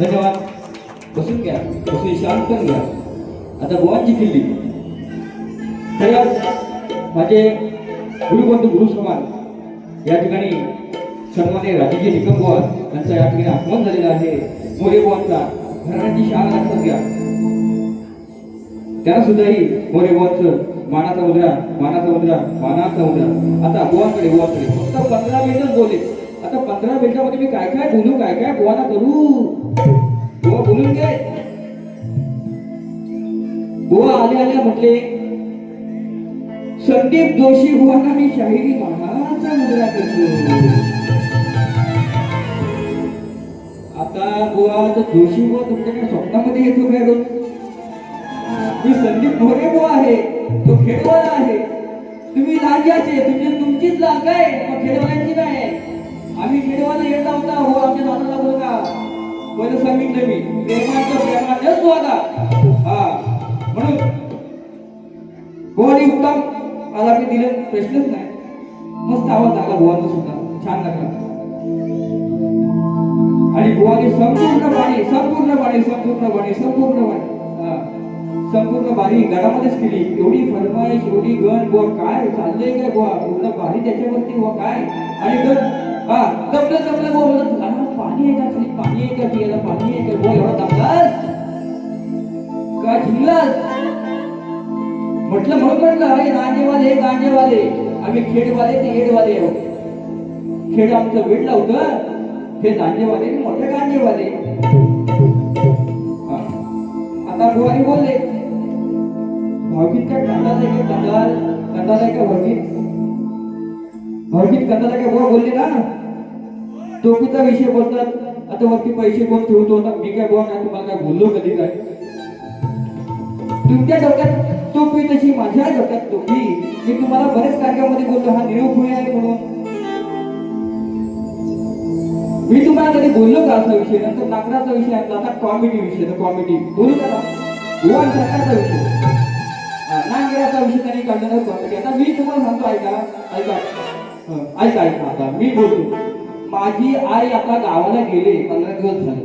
धन्यवाद. बसून घ्या. बसून शांत घ्या. आता गोवांची किल्ली तर माझे गुरुबंधू गुरु समान या ठिकाणी सन्मान्य राजकीय निकम यांचा या ठिकाणी आगमन झालेला आहे. मोरे बुवांचा घराण्याची शाळा लक्षात घ्या. त्याला सुद्धाही मोरे बुवांचं मानाचा मुद्रा मानाचा मुद्रा मानाचा मुद्रा आता बुवांकडे बुवांकडे. फक्त पंधरा मिनिटच बोले. आता पंधरा मिनिटामध्ये मी काय काय बोलू काय काय बुवाना करू? बोवा बोलून काय बुवा हो, आले आल्या म्हटले. संदीप जोशी हो, बुवांना मी शाहिरी महाराजा मुद्रा करतो. आता बुवा तर जोशी बुवा तुमच्याकडे स्वप्नामध्ये येतो काय रोज मी संदीप मोरे बुवा आहे. तो खेडवाला आहे. तुम्ही लांजाचे तुमची तुमचीच लांग आहे. मग खेडवाल्यांची नाही आम्ही खेडवाला येत होता हो आमच्या दादाला बोल का? पहिलं सांगितलं मी प्रेमाचं प्रेमाचं तू आता. हा. म्हणून गोवानी उत्तम मला मी दिले प्रश्नच नाही. मस्त आवाज लागला गोवाचा सुद्धा. छान लागला. आणि गोवाने संपूर्ण बाणी संपूर्ण बाणी संपूर्ण बाणी संपूर्ण बाणी हा. संपूर्ण बारी गडामध्येच केली. एवढी फरमाईश एवढी गण बुवा काय चाललंय काय बुवा? पूर्ण बारी त्याच्यावरती बुवा काय? आणि गण हा जपलं जमलं बुवा म्हणत पाणी आहे का खाली? पाणी आहे का पियाला? पाणी आहे का? बोल एवढा दमलास काय झिंगलास म्हटलं म्हणून म्हटलं अरे गांजेवाले गांजेवाले. आम्ही खेडवाले ते येडवाले आहोत. खेड आमचं वेट लावतं. हे गांजेवाले मोठे गांजेवाले. आता बुवानी बोलले भावगीत काय कंदाल आहे का कंदाल कंदाल आहे का भावगीत भावगीत कंदाल आहे का बुवा बोलले ना? टोपीचा विषय बोलतात. आता वरती पैसे कोण ठेवतो? मी काय बोल तुम्हाला काय बोललो कधी काय? तुमच्या डोक्यात टोपी तशी माझ्या डोक्यात टोपी मी तुम्हाला बरेच कार्यामध्ये बोलतो हा निरोप होय आहे म्हणून मी तुम्हाला कधी बोललो का असा विषय? नंतर नागराचा विषय आणला आता कॉमेडी विषय कॉमेडी बोलू का? गोवान सरकारचा विषय. नागराचा विषय त्यांनी काढलेला कॉमेडी आता मी तुम्हाला सांगतो ऐका ऐका. ऐका ऐका आता. मी बोलतो. माझी आई आता गावाला गेले पंधरा दिवस झाले.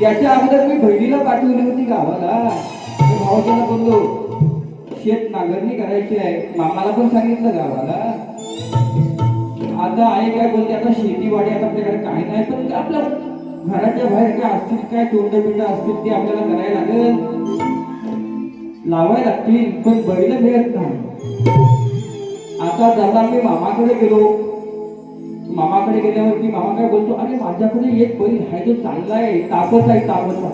त्याच्या अगोदर मी बहिणीला पाठवली होती गावाला. मी बोललो शेत नांगरणी करायची आहे. मामाला पण सांगितलं गावाला. आता आई काय बोलते आता शेतीवाडी आता आपल्याकडे काय नाही पण आपल्या घराच्या बाहेर काय असतील काय तोंड बिंड असतील ते आपल्याला करायला लागेल. लावायला लागतील पण बैल मिळत नाही. आता दादा मी मामाकडे गेलो मामाकडे गेल्यावरती मामा काय बोलतो अरे माझ्याकडे एक बैल आहे तो चांगला आहे तापच आहे. तापसा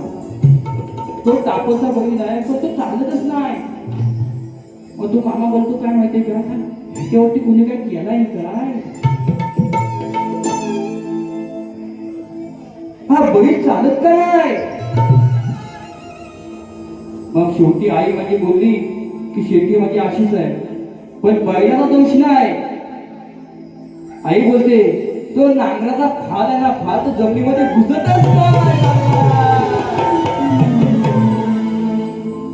तो तापसा बैल आहे पण तो चालतच नाही. मग तो मामा बोलतो काय माहितीये का त्याच्यावरती कुणी काय केलाय काय? हा बैल चालत काय? मग शेवटी आई माझी बोलली की शेती माझी अशीच आहे पण बैलाला दोष नाही. आई बोलते तो नांगराचा फाल आहे ना फाल तो जमिनीमध्ये घुसतच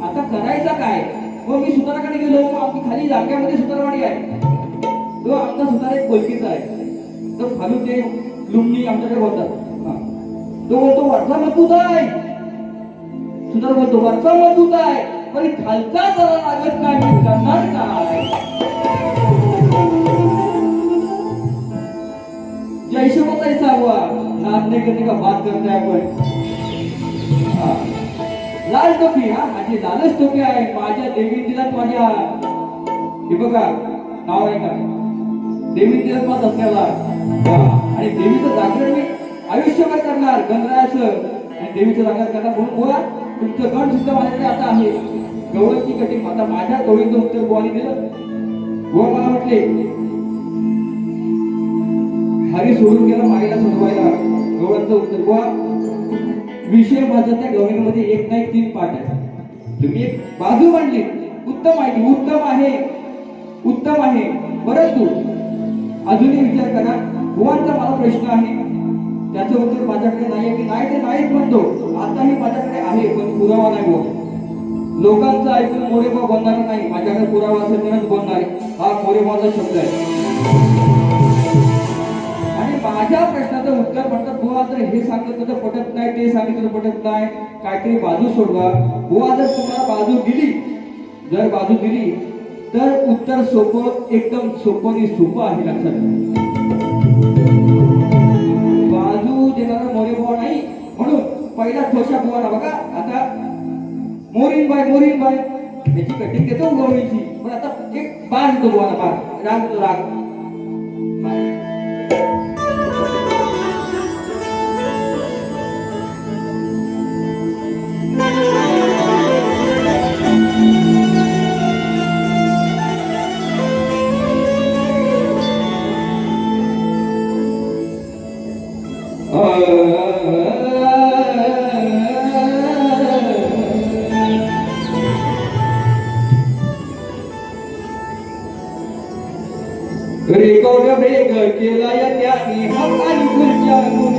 आता करायचा काय? मग मी सुताराकडे गेलो मग आमची खाली जाग्यामध्ये सुतारवाडी आहे. तो आमचा सुतार एक बोलकीचा आहे. तर खालून ते लुंगी आमच्याकडे बोलतात. तो बोलतो वरचा मजबूत आहे. सुतार बोलतो वरचा मजबूत आहे. पण खालचा जरा लागत नाही करणार काय? जैसे को तैसा हुआ नाचने करने का बात करता है कोई हा. लाल टोपी हा. माझी लालच टोपी आहे. माझ्या देवी दिलात माझ्या. हे बघा नाव आहे का? देवी दिलात माझा असल्याला आणि देवीचं जागरण मी आयुष्यभर करणार गणरायाचं. आणि देवीचं जागरण करणार म्हणून बोला. तुमचं गण सुद्धा माझ्याकडे आता आहे. गवळची कटिंग आता माझ्या गवळीचं उत्तर बुवाने दिलं. बुवा मला म्हटले हरी सोडून गेला माईला सोडवायला. गवळाचं उत्तर बुवा. विषय माझा त्या गवळीमध्ये एक नाही तीन पाठ आहे तुम्ही एक बाजू मांडली. उत्तम आहे उत्तम आहे? उत्तम आहे. परंतु अजूनही विचार करा. बुवांचा मला प्रश्न आहे. त्याचं उत्तर माझ्याकडे नाही की नाही ते नाहीच म्हणतो. आताही माझ्याकडे आहे पण पुरावा नाही बुवा. लोकांचं ऐकून मोरेबा बोलणार नाही. माझ्याकडे पुरावा असेल तरच बोलणार. हा मोरेबाचा शब्द आहे. आणि प्रश्नाचं उत्तर म्हणतात बुवा जर हे सांगितलं तर पटत नाही ते सांगितलं तर पटत नाही. काहीतरी बाजू सोडवा. बुवा जर तुम्हाला बाजू दिली. जर बाजू दिली तर उत्तर सोपं एकदम सोपं आणि सोपं आहे लक्षात बाजू देणारा मोरे बुवा नाही. म्हणून पहिला ठोशा बुवाला बघा आता मोरीन बाय मोरीन बाय. त्याची कटिंग देतो गवळीची पण आता एक बार देतो बुवाला बार राग देतो राग. रेकॉर्ड ब्रेक केला या त्याने हक आणि खुर्च्या गुन्ह्यात.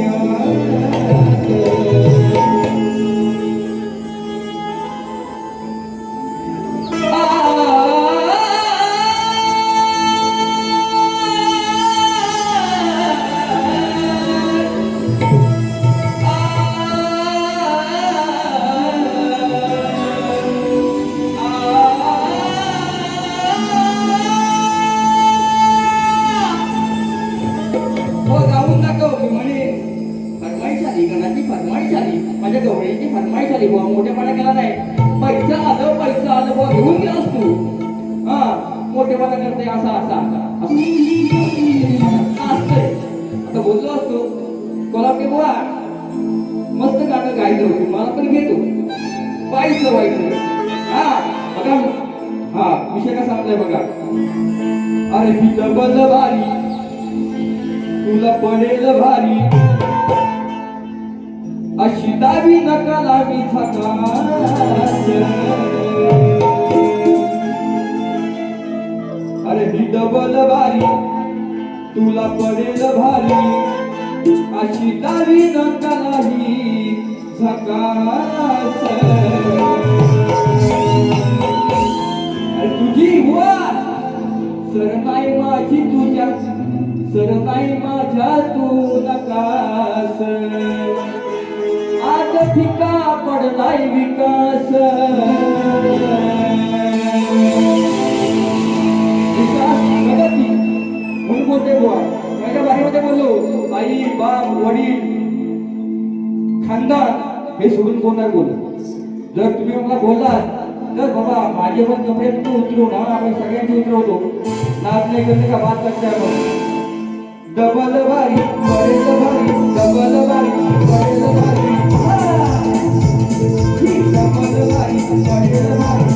हो जाऊन दाखव. मी म्हणे फरमाईश आली गणाची फरमाईश आली माझ्या गवळीची फरमाईश आली बुवा मोठेपणा केला नाही. पैसा आलं पैसा आलं. बुवा घेऊन गेलास तू. हा मोठेपणा करते असा असा असा. असतंय. आता बोललो असतो. कोल्हापूर बुवा मस्त गाणं गायचं होतं. मला पण घेतो पाहिजे व्हायचं हा बघा. हा विषय कसा सांगताय बघा. अरे ही डबल भारी तुला पडेल भारी. अशी दावी नका लावी अरे ही डबल भारी. तुला पडेल भारी. अशी दावी नका लावी झकास अरे तुझी हुआ सर नाही माझी तुझ्या सर नाही माझ्या तू नकास आज ठिका पडलाय विकास. विकास प्रगती. म्हणून बोलते बुवा? माझ्या बाहेरमध्ये बोललो. आई बाप वडील. खानदान. हे सोडून कोण नाही बोलत? जर तुम्ही मला बोललात तर बाबा माझे पण कपडे तू उतरवून हा आम्ही सगळ्यांचे उतरवतो. नाच नाही करते का? बात करते आपण. डबल बारी पडेल बारी डबल बारी पडेल बारी हा! ही डबल बारी पडेल बारी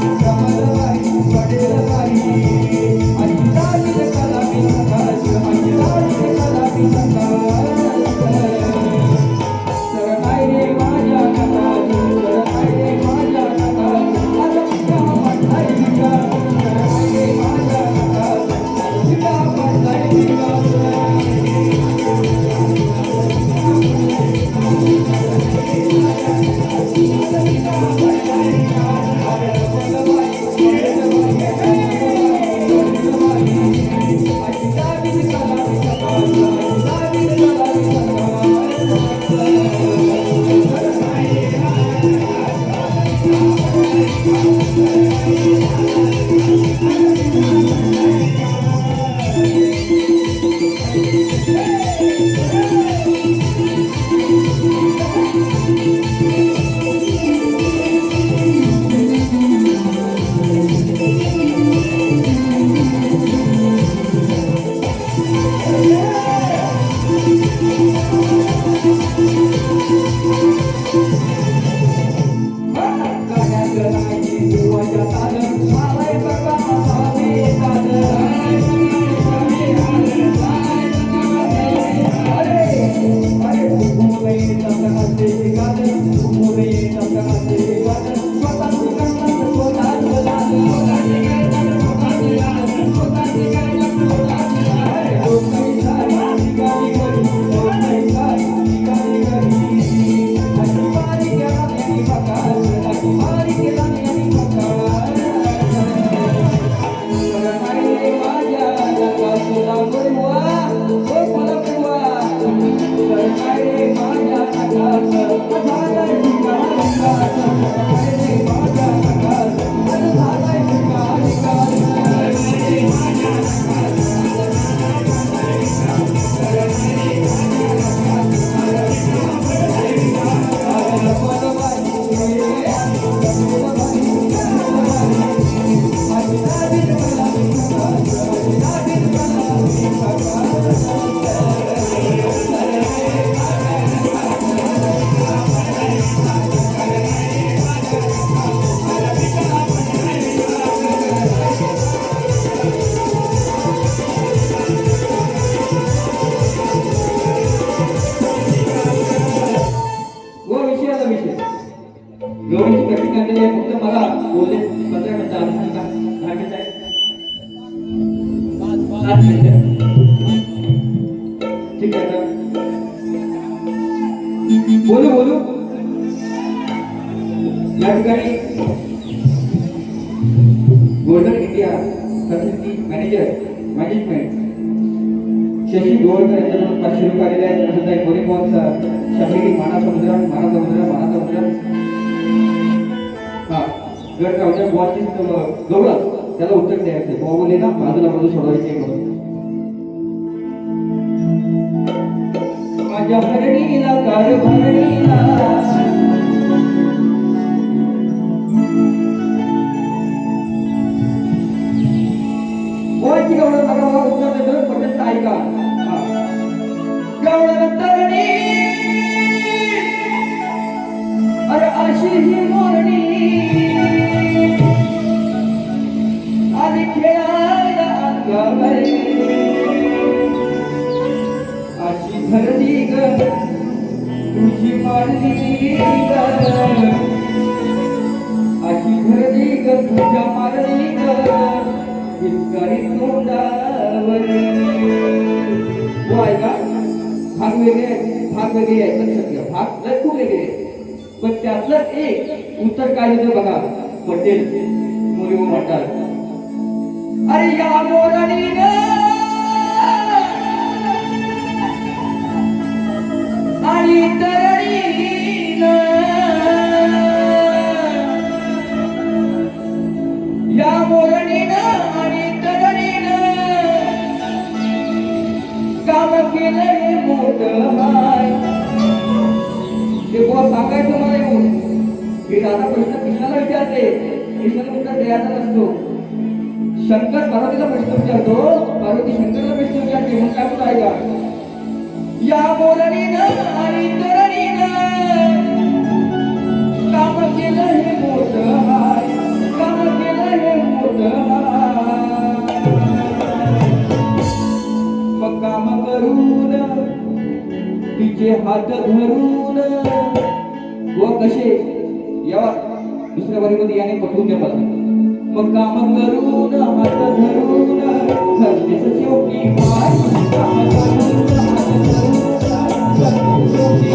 फक्त मला पंधरा मिनिटं आधी गावच्या बॉसची गौरव त्याला उत्तर द्यायचे बुवा बोलले ना बाजूला बाजू सोडवायचे म्हणून. माझ्या भरणीला कार भरणीला. ऐका. हा. तरणी. अरे अशी ही मोरणी. आधी खेळायला अंगावरी अशी भरली ग. तुझी मारली ग. अशी भरली ग तुझ्या मारली ग. पिचकारी तोंडावर हो ऐका भाग वेगळे आहेत भाग वेगळे आहेत. लक्षात घ्या. भाग लय खूप वेगळे आहेत त्यातलं एक उत्तर काय येतं बघा. पटेल मुली म्हणतात. अरे या मोरणीनं आणि या मोरणीनं आणि तरणीनं काम केलंय मोठं तेव्हा सांगायचं मला येऊन की दादा प्रश्न कृष्णाला विचारते? कृष्णाला उत्तर द्यायचा नसतो. शंकर पार्वतीला प्रश्न विचारतो. पार्वती शंकरला प्रश्न विचारते. मग काय होत आहे का? या बोलणी न आणि तरणीनं काम केलं हे मोठ काम केलं हे मोठ मग काम करू तिचे हात धरून. व कसे? या दुसऱ्या वारीमध्ये याने पटवून द्या मला मग काम करून हात धरून. घरचेच शेवटी काम करून हात धरून. शेवटी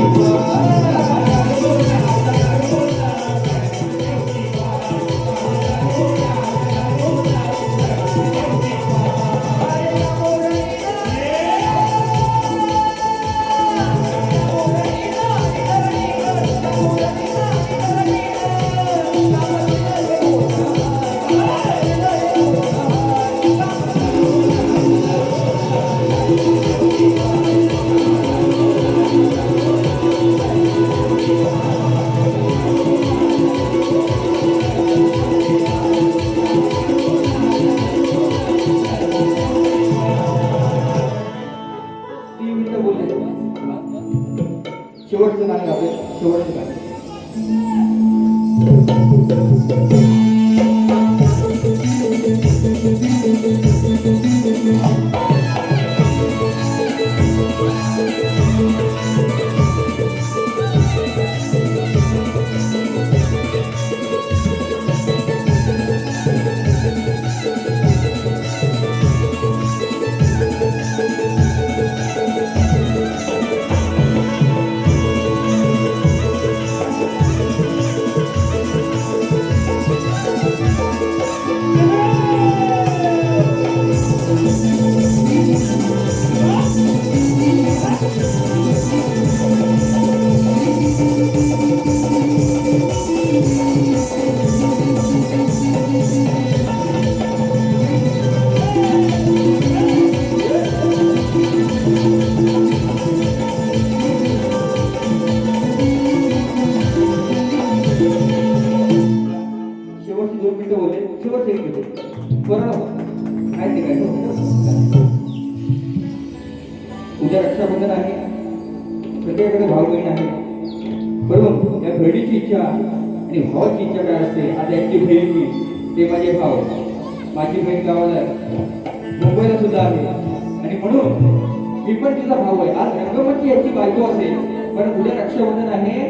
रक्षाबंधन आहे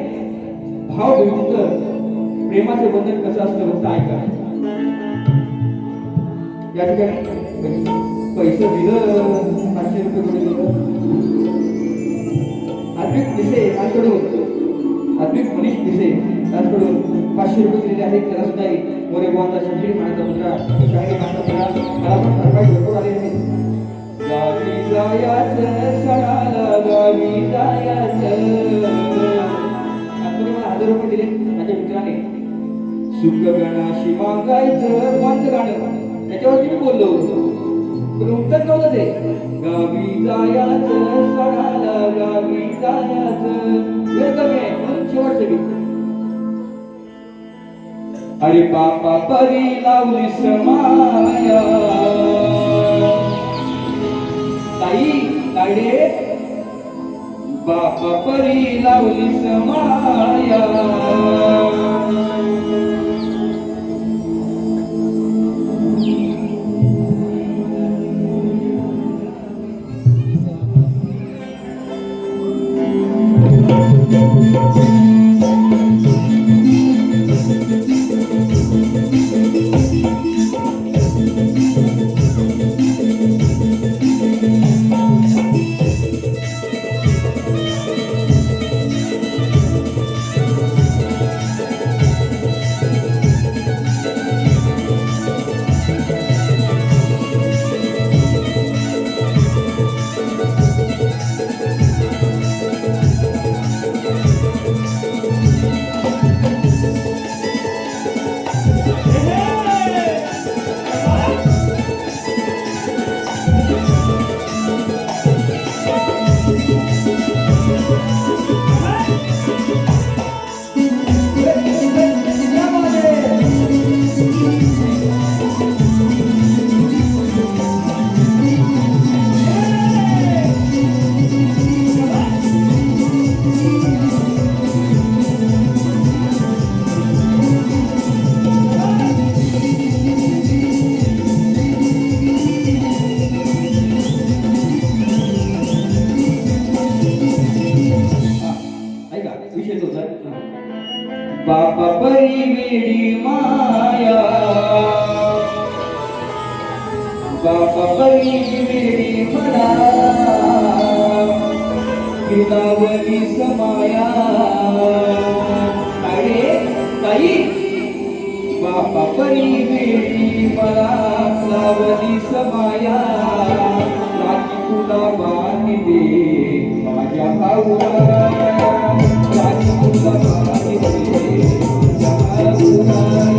भाव बहिणीचं प्रेमाचं बंधन कसं असतं फक्त ऐका या ठिकाणी पैसे दिलं पाचशे रुपये कोणी दिलं? आत्मिक दिसे आजकडून आत्मिक मनीष दिसे आजकडून पाचशे रुपये दिलेले आहेत त्याला सुद्धा एक मोरे गोवांचा शंभरी म्हणायचा मुद्रा शाही माझा मुद्रा मला पण भरपाई भरपूर आले आहे गावी जायाचं सणाला गावी जायाचं. हजार रुपये दिले. माझ्या मित्राने. सुख गणाशी मागायचं कोणचं गाणं. त्याच्यावरती मी बोललो होतो. पण उत्तर नव्हतं ते गावी जायाचं सणाला गावी जायाचं. वेळ कमी आहे म्हणून शेवटचं गीत. अरे बापा परी लावली समाया. ताई काय बाप परी लावली समाया लावली समाया राखी तुला बांधले माझ्या भाऊला राखी तुला बांधले माझ्या भाऊला